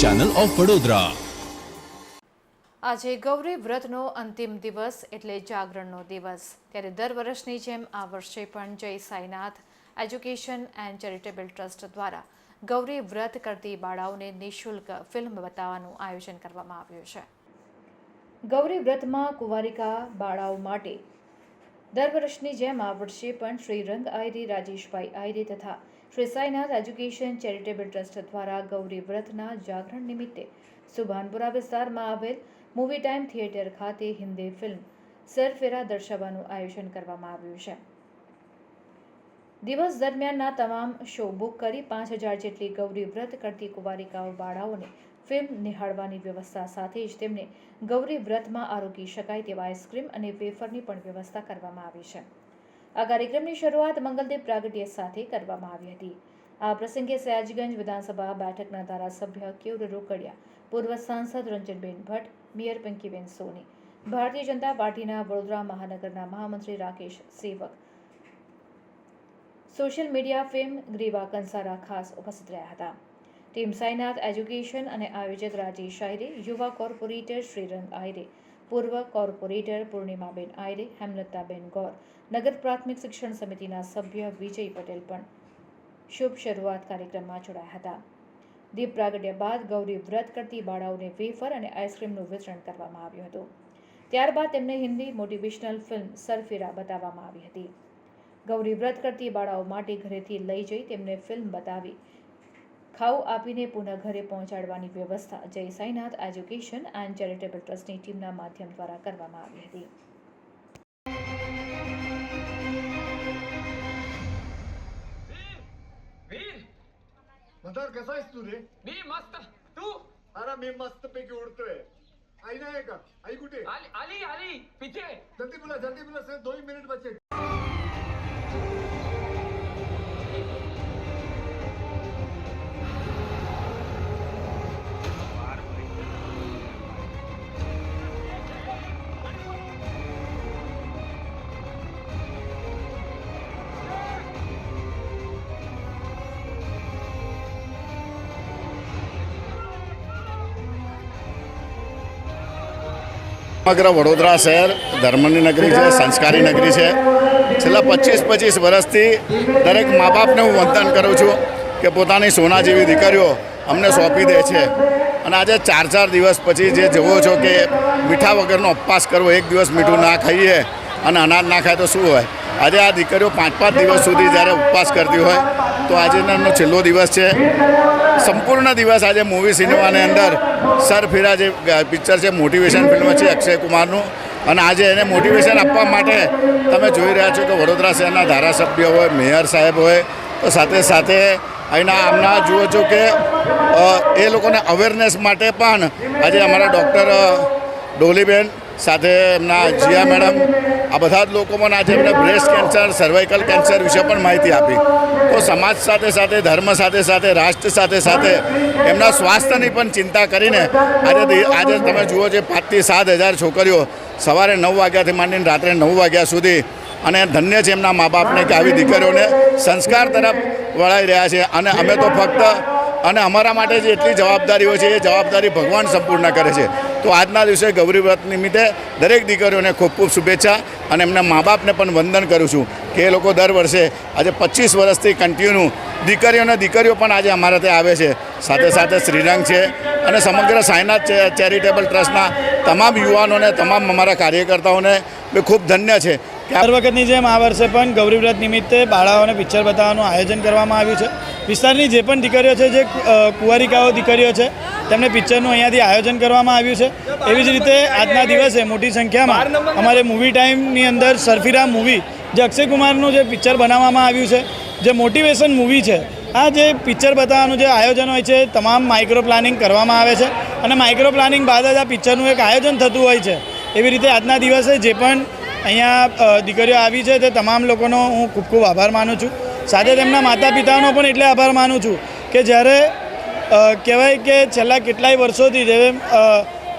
Channel of Vadodara આજે ગૌરી વ્રતનો અંતિમ દિવસ એટલે જાગરણનો દિવસ. ત્યારે દર વર્ષની જેમ આ વર્ષે પણ Jay Sainath education and charitable trust દ્વારા ગૌરી વ્રત કરતી બાળાઓને નિઃશુલ્ક ફિલ્મ બતાવવાનું આયોજન કરવામાં આવ્યું છે. ગૌરી વ્રતમાં કુંવારિકા બાળાઓ માટે દર વર્ષની જેમ આ વર્ષે પણ શ્રી રંગ આયરી, રાજેશભાઈ આયરી તથા Shri Sainath education charitable trust દ્વારા ગૌરી વ્રતના જાગરણ નિમિત્તે સુભાનપુરા વિસ્તારમાં આવેલ મૂવી ટાઈમ થિયેટર ખાતે હિન્દી ફિલ્મ સરફેરા દર્શાવવાનું આયોજન કરવામાં આવ્યું છે. દિવસ દરમિયાનના તમામ શો બુક કરી પાંચ હજાર જેટલી ગૌરી વ્રત કરતી કુંવારિકાઓ બાળાઓને ફિલ્મ નિહાળવાની વ્યવસ્થા સાથે જ તેમને ગૌરી વ્રતમાં આરોગી શકાય તેવા આઈસ્ક્રીમ અને વેફરની પણ વ્યવસ્થા કરવામાં આવી છે. આ કાર્યક્રમની શરૂઆત મંગલદેવ પ્રાગટ્ય સાથે કરવામાં આવી હતી. આ પ્રસંગે સયાજગંજ વિધાનસભા બેઠકના ધારાસભ્ય કેવર રોકડિયા, પૂર્વ સાંસદ રંજનબેન ભટ્ટ, મેયર પંકીબેન સોની, ભારતીય જનતા પાર્ટીના વડોદરા મહાનગરના મહામંત્રી Rakesh Sevak, social media fame Griva Kansara ખાસ ઉપસ્થિત રહ્યા હતા. ટીમ સાઈનાથ એજ્યુકેશન અને આયોજક રાજેશ આયરે, યુવા કોર્પોરેટર શ્રીરંગ આયરે, પૂર્વ કોર્પોરેટર પૂર્ણિમાબેન આયરે, હેમલતાબેન ગૌર નગર પ્રાથમિક શિક્ષણ સમિતિના સભ્ય વિજય પટેલ પણ શુભ શરૂઆત કાર્યક્રમમાં જોડાયા હતા. દીપ પ્રાગટ્ય બાદ ગૌરી વ્રત કરતી બાળાઓને વેફર અને આઈસ્ક્રીમનું વિતરણ કરવામાં આવ્યું હતું. ત્યારબાદ તેમને હિન્દી મોટિવેશનલ ફિલ્મ સરફેરા બતાવવામાં આવી હતી. ગૌરી વ્રત કરતી બાળાઓ માટે ઘરેથી લઈ જઈ તેમને ફિલ્મ બતાવી ખાવું આપીને પુનઃ ઘરે પહોંચાડવાની વ્યવસ્થા જય સાઈનાથ એજ્યુકેશન એન્ડ ચેરિટેબલ ટ્રસ્ટની ટીમના માધ્યમ દ્વારા કરવામાં આવી હતી. मधार कसा आहेस तू रे? मी मस्त. तू? अरे मी मस्त पैकी उडतोय. आई नाही का? आई कुठे आली आली आली. पीछे. जल्दी बोला जल्दी बोला सर. दो ही मिनट बचे સમગ્ર વડોદરા શહેર ધર્મની નગરી છે, સંસ્કારી નગરી છે. છેલ્લા પચીસ પચીસ વર્ષથી દરેક મા બાપને હું વંદન કરું છું કે પોતાની સોના જેવી દીકરીઓ અમને સોંપી દે છે. અને આજે ચાર ચાર દિવસ પછી જે જુઓ છો કે મીઠા વગરનો ઉપવાસ કરવો, એક દિવસ મીઠું ના ખાઈએ અને અનાજ ના ખાય તો શું હોય? આજે આ દીકરીઓ પાંચ પાંચ દિવસ સુધી જ્યારે ઉપવાસ કરતી હોય તો આજે એનો છેલ્લો દિવસ છે. સંપૂર્ણ દિવસ આજે મૂવી સિનેમાની અંદર સર ફેરા જે પિક્ચર છે, મોટિવેશન ફિલ્મ છે, અક્ષય કુમારનું. અને આજે એને મોટિવેશન આપવા માટે તમે જોઈ રહ્યા છો કે વડોદરા શહેરના ધારાસભ્ય હોય, મેયર સાહેબ હોય, તો સાથે સાથે અહીંના આમના જુઓ છો કે એ લોકોને અવેરનેસ માટે પણ આજે અમારા ડૉક્ટર ડોલીબેન સાથે એમના જીયા મેડમ, આ બધા જ લોકો પણ આજે એમને બ્રેસ્ટ કેન્સર સર્વાઇકલ કેન્સર વિશે પણ માહિતી આપી. તો સમાજ સાથે સાથે, ધર્મ સાથે સાથે, રાષ્ટ્ર સાથે સાથે એમના સ્વાસ્થ્યની પણ ચિંતા કરીને આજે આજે તમે જુઓ જે પાંચથી સાત હજાર છોકરીઓ સવારે નવ વાગ્યાથી માંડીને રાત્રે નવ વાગ્યા સુધી અને ધન્ય છે એમના મા બાપને કે આવી દીકરીઓને સંસ્કાર તરફ વળાઈ રહ્યા છે. અને અમે તો ફક્ત અને અમારા માટે જે એટલી જવાબદારીઓ છે, એ જવાબદારી ભગવાન સંપૂર્ણ કરે છે. તો આજના દિવસે ગૌરી નિમિત્તે દરેક દીકરીઓને ખૂબ ખૂબ શુભેચ્છા અને એમના મા બાપને પણ વંદન કરું છું કે એ લોકો દર વર્ષે આજે પચીસ વર્ષથી કન્ટિન્યુ દીકરીઓને દીકરીઓ પણ આજે અમારા ત્યાં આવે છે. સાથે સાથે શ્રીરંગ છે અને સમગ્ર સાયનાથ ચેરિટેબલ ટ્રસ્ટના તમામ યુવાનોને, તમામ અમારા કાર્યકર્તાઓને ખૂબ ધન્ય છે. દર વખતની જેમ આ વર્ષે પણ ગૌરીવ્રત નિમિત્તે બાળાઓને પિક્ચર બતાવવાનું આયોજન કરવામાં આવ્યું છે. વિસ્તારની જે પણ દીકરીઓ છે, જે કુંવારિકાઓ દીકરીઓ છે, તેમને પિક્ચરનું અહીંયાથી આયોજન કરવામાં આવ્યું છે. એવી જ રીતે આજના દિવસે મોટી સંખ્યામાં અમારે મૂવી ટાઈમની અંદર સરફીરા મૂવી, જે અક્ષય કુમારનું જે પિક્ચર બનાવવામાં આવ્યું છે, જે મોટિવેશન મૂવી છે, આ જે પિક્ચર બતાવવાનું જે આયોજન હોય છે તમામ માઇક્રો પ્લાનિંગ કરવામાં આવે છે. અને માઇક્રો પ્લાનિંગ બાદ જ આ પિક્ચરનું એક આયોજન થતું હોય છે. એવી રીતે આજના દિવસે જે પણ અહીંયા દીકરીઓ આવી છે તે તમામ લોકોનો હું ખૂબ ખૂબ આભાર માનું છું. સાથે તેમના માતા પિતાનો પણ એટલે આભાર માનું છું કે જ્યારે કહેવાય કે છેલ્લા કેટલાય વર્ષોથી જે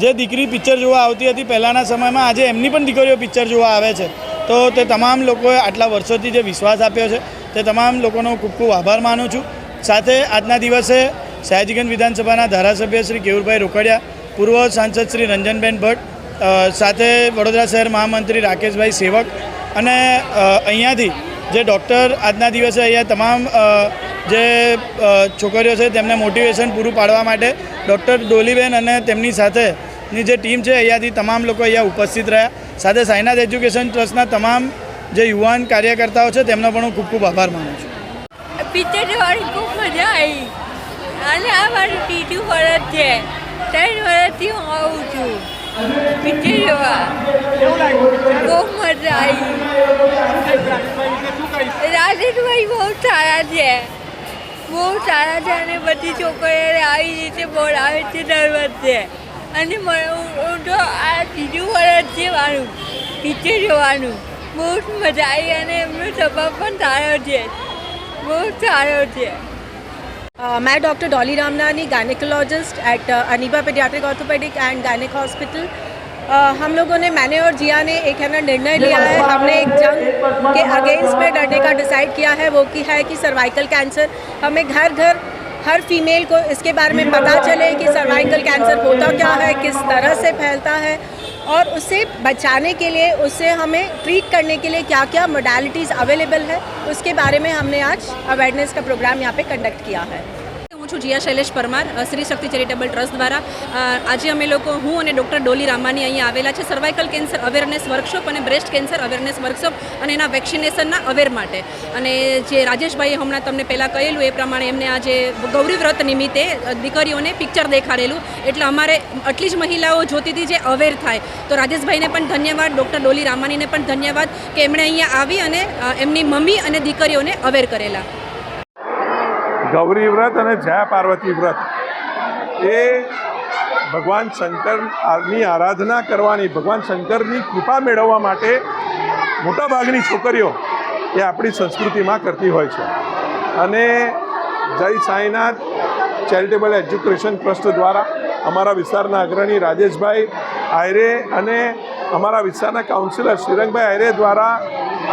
જે દીકરી પિક્ચર જોવા આવતી હતી પહેલાંના સમયમાં, આજે એમની પણ દીકરીઓ પિક્ચર જોવા આવે છે. તો તે તમામ લોકોએ આટલા વર્ષોથી જે વિશ્વાસ આપ્યો છે, તે તમામ લોકોનો ખૂબ ખૂબ આભાર માનું છું. સાથે આજના દિવસે સયાજીગંજ વિધાનસભાના ધારાસભ્ય શ્રી કેવુરભાઈ રોકડિયા, પૂર્વ સાંસદ શ્રી રંજનબેન ભટ્ટ સાથે વડોદરા શહેર મહામંત્રી રાકેશભાઈ સેવક અને અહીંયાથી જે ડૉક્ટર આજના દિવસે અહીંયા તમામ જે છોકરીઓ છે તેમને મોટિવેશન પૂરું પાડવા માટે ડૉક્ટર ડોલીબેન અને તેમની સાથેની જે ટીમ છે અહીંયાથી તમામ લોકો અહીંયા ઉપસ્થિત રહ્યા. સાથે સાઈનાથ એજ્યુકેશન ટ્રસ્ટના તમામ જે યુવાન કાર્યકર્તાઓ છે તેમનો પણ હું ખૂબ ખૂબ આભાર માનું છું. અને આ મારી ત્રીજું વર્ષ છે. ત્રણ વર્ષથી હું આવું છું. પિક્ચર જોવા બહુ મજા આવી. રાજેશભાઈ બહુ સારા છે. બહુ સારા છે અને બધી છોકરીઓને આવી રીતે બોલાવે છે દર વર્ષે. અને હું તો આ ત્રીજું વર્ષ છે મારું પિક્ચર જોવાનું. બહુ મજા આવી અને એમનો સ્વભાવ પણ સારો છે. બહુ સારો છે. Uh, मैं doctor Dolly Ramnani gynaecologist at Aniba paediatric orthopaedic and gynaec hospital हम लोगों ने मैंने और जिया ने एक है ना निर्णय लिया है। हमने एक जंग के अगेंस्ट में लड़ने का डिसाइड किया है वो की है कि सर्वाइकल कैंसर हमें घर घर हर फीमेल को इसके बारे में पता चले कि सर्वाइकल कैंसर होता क्या है किस तरह से फैलता है। और उससे बचाने के लिए उससे हमें ट्रीट करने के लिए क्या क्या मोडालिटीज़ अवेलेबल है उसके बारे में हमने आज अवेयरनेस का प्रोग्राम यहाँ पे कंडक्ट किया है હું છું જીયા શૈલેષ પરમાર શ્રી શક્તિ ચેરિટેબલ ટ્રસ્ટ દ્વારા. આજે અમે લોકો, હું અને ડૉક્ટર ડોલી રામાની અહીંયા આવેલા છે. સર્વાઇકલ કેન્સર અવેરનેસ વર્કશોપ અને બ્રેસ્ટ કેન્સર અવેરનેસ વર્કશોપ અને એના વેક્સિનેશનના અવેર માટે. અને જે રાજેશભાઈએ હમણાં તમને પહેલાં કહેલું એ પ્રમાણે એમને આજે ગૌરી વ્રત નિમિત્તે દીકરીઓને પિક્ચર દેખાડેલું. એટલે અમારે આટલી જ મહિલાઓ જોતી હતી જે અવેર થાય. તો રાજેશભાઈને પણ ધન્યવાદ, ડૉક્ટર ડોલી રામાનીને પણ ધન્યવાદ કે એમણે અહીંયા આવી અને એમની મમ્મી અને દીકરીઓને અવેર કરેલા. ગૌરી વ્રત અને જયા પાર્વતી વ્રત. એ ભગવાન શંકરની આરાધના કરવાની, ભગવાન શંકરની કૃપા મેળવવા માટે મોટાભાગની છોકરીઓ એ આપણી સંસ્કૃતિમાં કરતી હોય છે. અને જય સાંઈનાથ ચેરિટેબલ એજ્યુકેશન ટ્રસ્ટ દ્વારા અમારા વિસ્તારના અગ્રણી રાજેશભાઈ આયરે અને અમારા વિસ્તારના કાઉન્સિલર શ્રીરંગભાઈ આયરે દ્વારા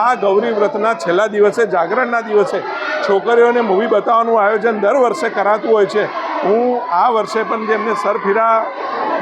આ ગૌરી વ્રતના છેલ્લા દિવસે, જાગરણના દિવસે છોકરીઓને મૂવી બતાવવાનું આયોજન દર વર્ષે કરાતું હોય છે. હું આ વર્ષે પણ જેમને સરફીરા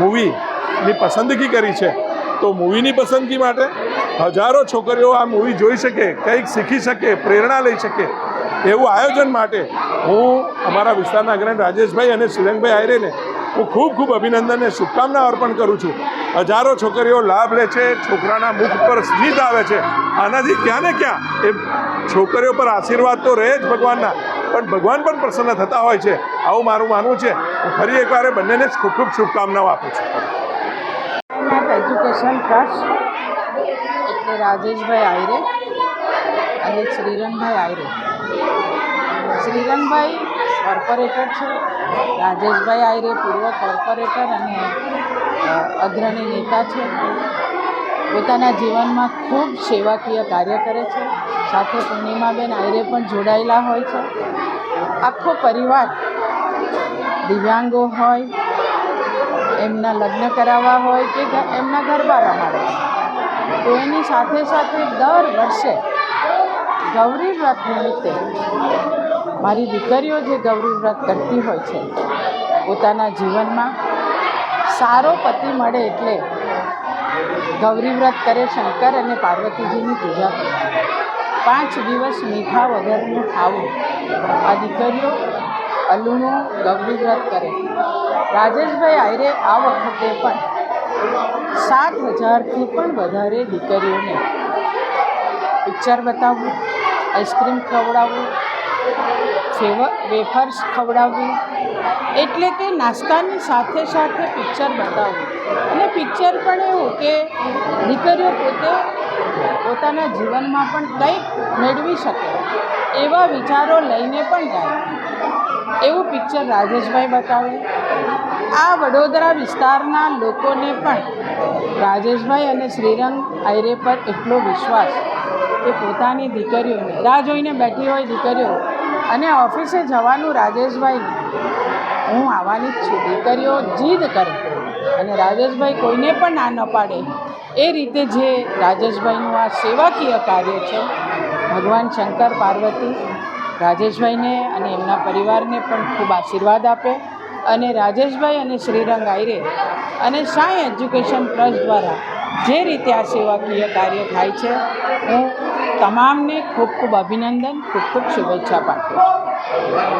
મૂવીની પસંદગી કરી છે, તો મૂવીની પસંદગી માટે હજારો છોકરીઓ આ મૂવી જોઈ શકે, કંઈક શીખી શકે, પ્રેરણા લઈ શકે એવું આયોજન માટે હું અમારા વિસ્તારના અગ્રણી રાજેશભાઈ અને શ્રીરંગભાઈ આયરેને હું ખૂબ ખૂબ અભિનંદન અને શુભકામના અર્પણ કરું છું. હજારો છોકરીઓ લાભ લે છે, છોકરાના મુખ પર સ્મિત આવે છે. આનાથી ક્યાં ને ક્યાં એ છોકરીઓ પર આશીર્વાદ તો રહે જ ભગવાનના, પણ ભગવાન પણ પ્રસન્ન થતા હોય છે. આવું મારું માનવું છે. હું ફરી એકવાર બંનેને જ ખૂબ ખૂબ શુભકામનાઓ આપું છું. એજ્યુકેશન ટ્રસ્ટ એટલે રાજેશભાઈ આયરે અને શ્રીરંગભાઈ આયરે શ્રીરંગભાઈ કોર્પોરેટર છે. રાજેશભાઈ આયરે પૂર્વ કોર્પોરેટર અને અગ્રણી નેતા છે. પોતાના જીવનમાં ખૂબ સેવાકીય કાર્ય કરે છે. સાથે પૂર્ણિમાબેન આયરે પણ જોડાયેલા હોય છે. આખો પરિવાર દિવ્યાંગો હોય, એમના લગ્ન કરાવવા હોય કે એમના ગરબા રમાડે તો એની સાથે સાથે દર વર્ષે ગૌરી વ્રત નિમિત્તે મારી દીકરીઓ જે ગૌરી વ્રત કરતી હોય છે, પોતાના જીવનમાં સારો પતિ મળે એટલે ગૌરી વ્રત કરે શંકર અને પાર્વતીજીની પૂજા કરે. પાંચ દિવસ મીઠા વગરનું ખાવું. આ દીકરીઓ અલુણું વ્રત કરે. રાજેશભાઈ આયરે આ વખતે પણ સાત હજારથી પણ વધારે દીકરીઓને પિક્ચર બતાવવું, આઈસ્ક્રીમ ખવડાવવું ફેવર વેફર્સ ખવડાવવી, એટલે કે નાસ્તાની સાથે સાથે પિક્ચર બતાવવું. અને પિક્ચર પણ એવું કે દીકરીઓ પોતે પોતાના જીવનમાં પણ કંઈક મેળવી શકે, એવા વિચારો લઈને પણ જાય. એવું પિક્ચર રાજેશભાઈ બતાવે. આ વડોદરા વિસ્તારના લોકોને પણ રાજેશભાઈ અને શ્રીરંગ આયરે પર એટલો વિશ્વાસ કે પોતાની દીકરીઓને, રાહ જોઈને બેઠી હોય દીકરીઓ, અને ઓફિસે જવાનું રાજેશભાઈને, હું આવવાની જ છું. દીકરીઓ જીદ કરે. અને રાજેશભાઈ કોઈને પણ ના ન પાડે એ રીતે જે રાજેશભાઈનું આ સેવાકીય કાર્ય છે, ભગવાન શંકર પાર્વતી રાજેશભાઈને અને એમના પરિવારને પણ ખૂબ આશીર્વાદ આપે અને રાજેશભાઈ અને શ્રીરંગ આયરે અને સાંઈ એજ્યુકેશન ટ્રસ્ટ દ્વારા જે રીતે આ સેવાકીય કાર્ય થાય છે, હું તમામને ખૂબ ખૂબ અભિનંદન, ખૂબ ખૂબ શુભેચ્છા પાઠવું